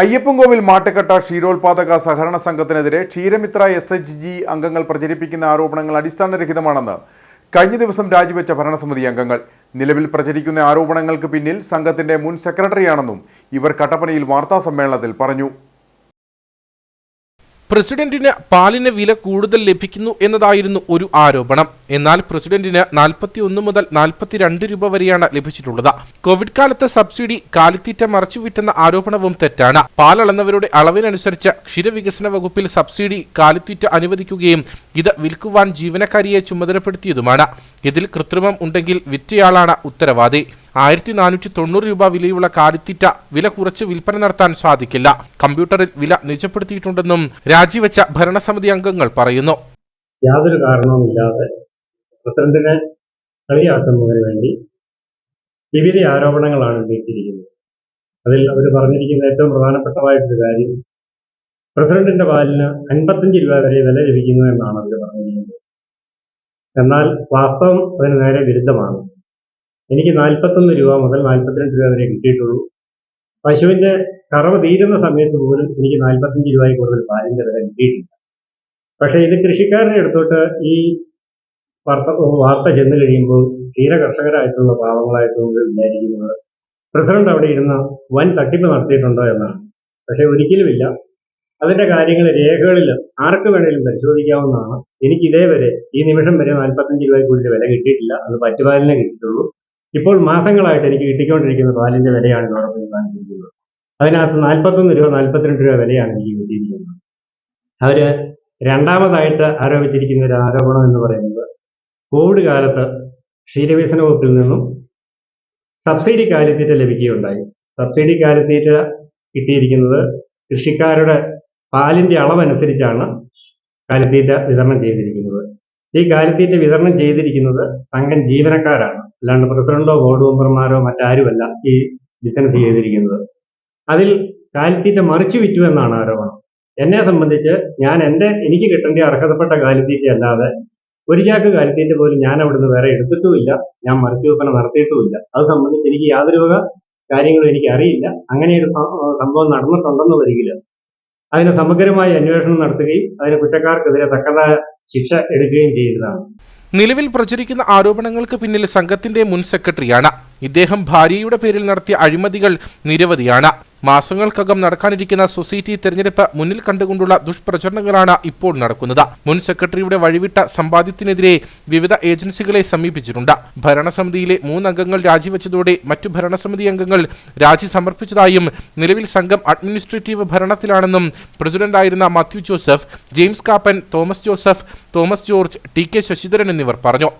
അയ്യപ്പൻകോവിൽ മാട്ടുകെട്ട ക്ഷീരോത്പാദക സഹകരണ സംഘത്തിനെതിരെ ക്ഷീരമിത്ര എസ് എച്ച് ജി അംഗങ്ങൾ പ്രചരിപ്പിക്കുന്ന ആരോപണങ്ങൾ അടിസ്ഥാനരഹിതമാണെന്ന് കഴിഞ്ഞ ദിവസം രാജിവെച്ച ഭരണസമിതി അംഗങ്ങൾ. നിലവിൽ പ്രചരിക്കുന്ന ആരോപണങ്ങൾക്ക് പിന്നിൽ സംഘത്തിന്റെ മുൻ സെക്രട്ടറിയാണെന്നും ഇവർ കട്ടപ്പനയിൽ വാർത്താസമ്മേളനത്തിൽ പറഞ്ഞു. പ്രസിഡന്റിന് പാലിന് വില കൂടുതൽ ലഭിക്കുന്നു എന്നതായിരുന്നു ഒരു ആരോപണം. എന്നാൽ പ്രസിഡന്റിന് നാൽപ്പത്തി ഒന്ന് മുതൽ നാൽപ്പത്തിരണ്ട് രൂപ വരെയാണ് ലഭിച്ചിട്ടുള്ളത്. കോവിഡ് കാലത്തെ സബ്സിഡി കാലിത്തീറ്റ മറച്ചുവിറ്റെന്ന ആരോപണവും തെറ്റാണ്. പാലളന്നവരുടെ അളവിനനുസരിച്ച് ക്ഷീരവികസന വകുപ്പിൽ സബ്സിഡി കാലിത്തീറ്റ അനുവദിക്കുകയും ഇത് വിൽക്കുവാൻ ജീവനക്കാരിയെ ചുമതലപ്പെടുത്തിയതുമാണ്. ഇതിൽ കൃത്രിമം ഉണ്ടെങ്കിൽ വിറ്റയാളാണ് ഉത്തരവാദി. ആയിരത്തി നാനൂറ്റി തൊണ്ണൂറ് രൂപ വിലയുള്ള കാലിത്തീറ്റ വില കുറച്ച് വിൽപ്പന നടത്താൻ സാധിക്കില്ല. കമ്പ്യൂട്ടറിൽ വില നിജപ്പെടുത്തിയിട്ടുണ്ടെന്നും രാജിവെച്ച ഭരണസമിതി അംഗങ്ങൾ പറയുന്നു. യാതൊരു കാരണവുമില്ലാതെ പ്രസിഡന്റിനെ കളിയാക്കുന്നതിന് വേണ്ടി വിവിധ ആരോപണങ്ങളാണ് ഉന്നയിച്ചിരിക്കുന്നത്. അതിൽ അവർ പറഞ്ഞിരിക്കുന്ന ഏറ്റവും പ്രധാനപ്പെട്ടതായിട്ടൊരു കാര്യം പ്രസിഡന്റിന്റെ പാലിന് അൻപത്തഞ്ച് രൂപ വരെ വില ലഭിക്കുന്നു എന്നാണ് അവർ പറഞ്ഞിരിക്കുന്നത്. എന്നാൽ വാസ്തവം അതിന് നേരെ വിരുദ്ധമാണ്. എനിക്ക് നാൽപ്പത്തൊന്ന് രൂപ മുതൽ നാൽപ്പത്തിരണ്ട് രൂപ വരെ കിട്ടിയിട്ടുള്ളൂ. പശുവിന്റെ കറവ് തീരുന്ന സമയത്ത് പോലും എനിക്ക് നാൽപ്പത്തഞ്ച് രൂപയിൽ കൂടുതൽ പാലിന്റെ വില കിട്ടിയിട്ടില്ല. പക്ഷേ ഇത് കൃഷിക്കാരനെ എടുത്തോട്ട് ഈ വാർത്ത വാർത്ത ചെന്ന് കഴിയുമ്പോൾ ക്ഷീര കർഷകരായിട്ടുള്ള പാവങ്ങളായിട്ടുള്ള വിചാരിക്കുന്നത് പ്രസിഡന്റ് അവിടെ ഇരുന്ന് വൻ തട്ടിപ്പ് നടത്തിയിട്ടുണ്ടോ എന്നാണ്. പക്ഷെ ഒരിക്കലുമില്ല. അതിന്റെ കാര്യങ്ങൾ രേഖകളിൽ ആർക്ക് വേണേലും പരിശോധിക്കാവുന്നതാണ്. എനിക്ക് ഇതേവരെ ഈ നിമിഷം വരെ നാൽപ്പത്തഞ്ച് രൂപയിൽ കൂടുതൽ വില കിട്ടിയിട്ടില്ല. അത് പറ്റുപാലിനെ കിട്ടിയിട്ടുള്ളൂ. ഇപ്പോൾ മാസങ്ങളായിട്ട് എനിക്ക് കിട്ടിക്കൊണ്ടിരിക്കുന്ന പാലിന്റെ വിലയാണ് ഇതോടെ കാണിച്ചിരിക്കുന്നത്. അതിനകത്ത് നാൽപ്പത്തൊന്ന് രൂപ നാൽപ്പത്തിരണ്ട് രൂപ വിലയാണ് എനിക്ക് കിട്ടിയിരിക്കുന്നത്. അവർ രണ്ടാമതായിട്ട് ആരോപിച്ചിരിക്കുന്ന ഒരു ആരോപണം എന്ന് പറയുന്നത് കോവിഡ് കാലത്ത് ക്ഷീരവികസന വകുപ്പിൽ നിന്നും സബ്സിഡി കാലിത്തീറ്റ ലഭിക്കുകയുണ്ടായി. സബ്സിഡി കാലിത്തീറ്റ കിട്ടിയിരിക്കുന്നത് കൃഷിക്കാരുടെ പാലിന്റെ അളവനുസരിച്ചാണ് കാലിത്തീറ്റ വിതരണം ചെയ്തിരിക്കുന്നത്. ഈ കാലിത്തീറ്റ വിതരണം ചെയ്തിരിക്കുന്നത് സംഘം ജീവനക്കാരാണ്. അല്ലാണ്ട് പ്രസിഡന്റോ ബോർഡ് മെമ്പർമാരോ മറ്റാരുമല്ല ഈ ബിസിനസ് ചെയ്തിരിക്കുന്നത്. അതിൽ കാലിത്തീറ്റ മറിച്ചു വിറ്റു എന്നാണ് ആരോപണം. എന്നെ സംബന്ധിച്ച് ഞാൻ എന്റെ എനിക്ക് കിട്ടേണ്ട അർഹതപ്പെട്ട കാലിത്തീറ്റ അല്ലാതെ ഒരു ചാക്ക് കാലിത്തീറ്റ പോലും ഞാൻ അവിടുന്ന് വേറെ എടുത്തിട്ടുമില്ല. ഞാൻ മറിച്ചു വിൽപ്പന നടത്തിയിട്ടുമില്ല. അത് സംബന്ധിച്ച് എനിക്ക് യാതൊരു വക കാര്യങ്ങളും എനിക്ക് അറിയില്ല. അങ്ങനെ ഒരു സംഭവം നടന്നിട്ടുണ്ടെന്ന് വരികില്ല അതിന് സമഗ്രമായ അന്വേഷണം നടത്തുകയും അതിന് കുറ്റക്കാർക്കെതിരെ തക്കതായ ശിക്ഷ എടുക്കുകയും ചെയ്തതാണ്. നിലവിൽ പ്രചരിക്കുന്ന ആരോപണങ്ങൾക്ക് പിന്നിൽ സംഘത്തിന്റെ മുൻ സെക്രട്ടറിയാണ് ഇദ്ദേഹം ഭാര്യയുടെ പേരിൽ നടത്തിയ അഴിമതികൾ നിരവധിയാണ്. മാസങ്ങൾക്കകം നടക്കാനിരിക്കുന്ന സൊസൈറ്റി തെരഞ്ഞെടുപ്പ് മുന്നിൽ കണ്ടുകൊണ്ടുള്ള ദുഷ്പ്രചരണങ്ങളാണ് ഇപ്പോൾ നടക്കുന്നത്. മുൻ സെക്രട്ടറിയുടെ വഴിവിട്ട സമ്പാദ്യത്തിനെതിരെ വിവിധ ഏജൻസികളെ സമീപിച്ചിട്ടുണ്ട്. ഭരണസമിതിയിലെ മൂന്നംഗങ്ങൾ രാജിവെച്ചതോടെ മറ്റു ഭരണസമിതി അംഗങ്ങൾ രാജി സമർപ്പിച്ചതായും നിലവിൽ സംഘം അഡ്മിനിസ്ട്രേറ്റീവ് ഭരണത്തിലാണെന്നും പ്രസിഡന്റായിരുന്ന മാത്യു ജോസഫ് ജെയിംസ് കാപ്പൻ തോമസ് ജോസഫ് തോമസ് ജോർജ് ടി കെ ശശിധരൻ എന്നിവർ പറഞ്ഞു.